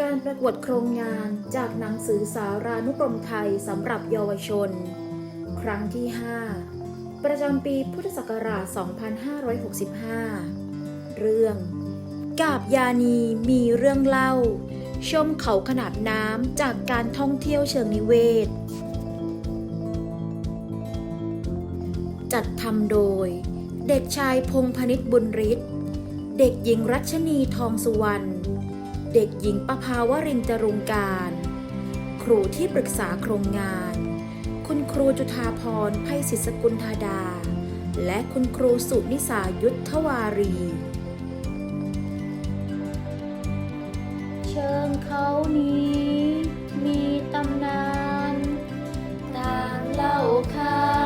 การประกวดโครงงานจากหนังสือสารานุกรมไทยสำหรับเยาวชน ครั้งที่ 5 ประจำปีพุทธศักราช 2565 เรื่อง กาบยานีมีเรื่องเล่า ชมเขาขนาดน้ำจากการท่องเที่ยวเชิงนิเวศ จัดทำโดย เด็กชายพงพนิษฐ์บุญฤทธิ์ เด็กหญิงรัชนีทองสุวรรณ เด็กหญิงประภาวรินจรุงการ ครูที่ปรึกษาโครงงาน คุณครูจุธาพรไพศิษกุลธาดา และคุณครูสุนิสายุทธวารี เชิงเขานี้ มีตำนาน ต่างเล่าขาน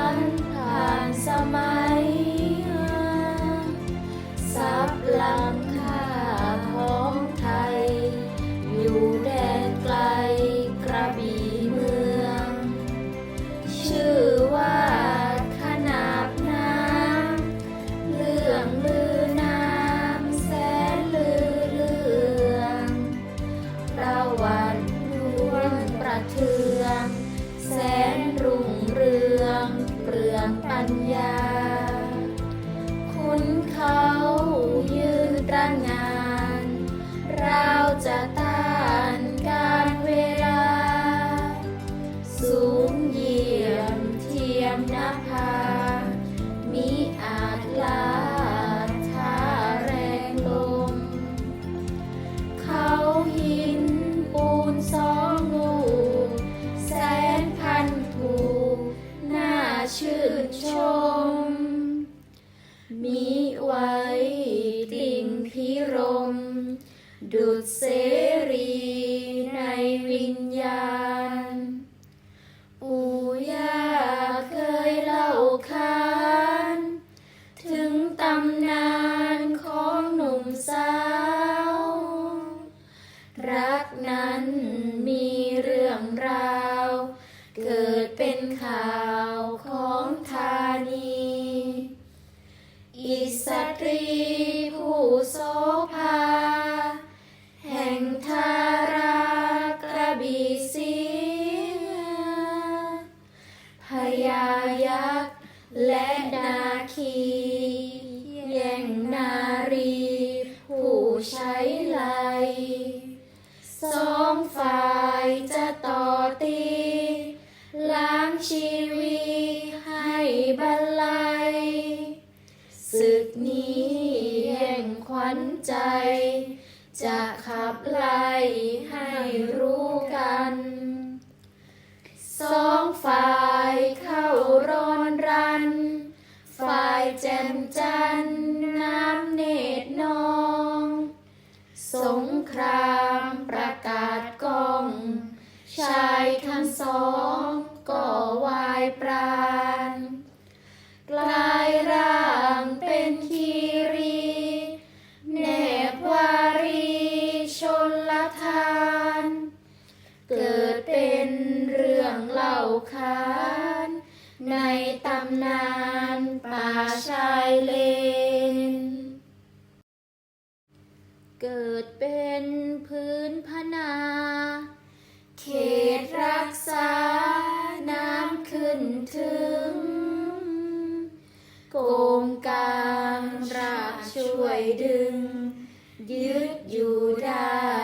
แสนรุ่งเรืองเปลืองปัญญา คุณเขายืนตระงาน เราจะต้ ชื่นชม มีไว้ติ่งพิรม ดุดเส และนาคี แย่งนารี ผู้ใช้ไลสองฝ่ายจะต่อตี ล้างชีวีให้บรรลัยศึกนี้แย่งขวัญใจ จะขับไล่ให้รู้ รื่องเล่าขานในตำนานป่าชายเลน เกิดเป็นพื้นพนา เขตรักษาน้ำขึ้นถึง โกงกลางรากช่วยดึง ยึดอยู่ได้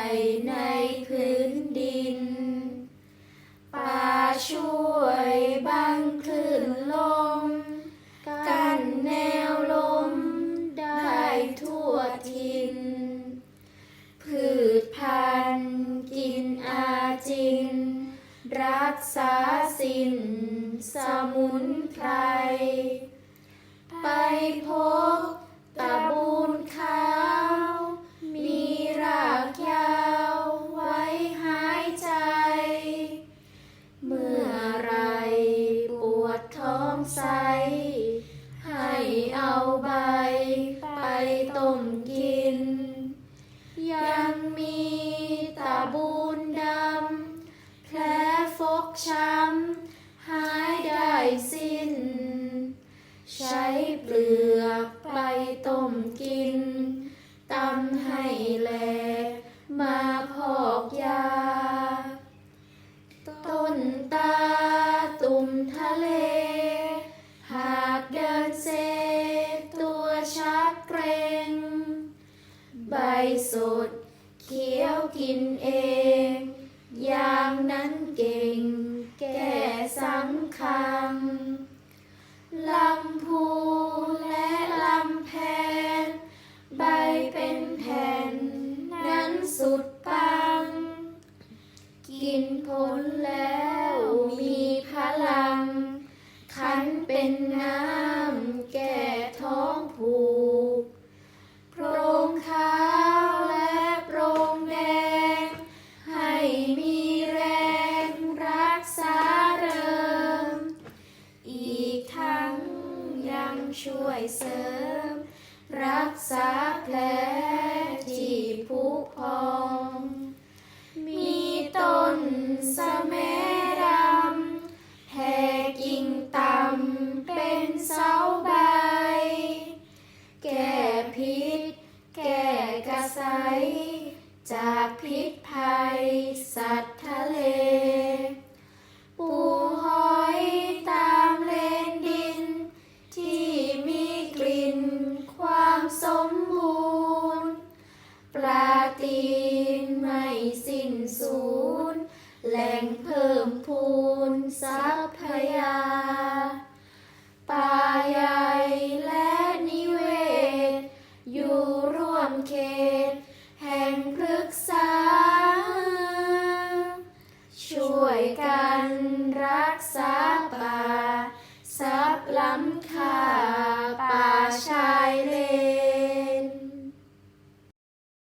ช่วยบังคลื่นลม กันแนวลมได้ทั่วทิน พืชพันธุ์กินอาจิน รักษาสิน สมุนไพรไปพบ กช้ำหายได้สิ้น ใช้เปลือกไปต้มกินตำให้แหลกมาพอกยา ต้นตาตุ่มทะเล หากเดินเซตัวชักเกรง ใบสดเคี้ยวกินเอง อย่างนั้นเก่ง แก่สังคังลำพูและลำแพน ใบเป็นแผ่น นั้นสุด ช่วยเสริม รักษาแผลที่ผุพอง มีต้นสะแมดำแผ่กิ่งต่ำเป็นเสาใบ แก้พิษ แก้กระใสจากพิษภัย แหล่งเพิ่มพูนสา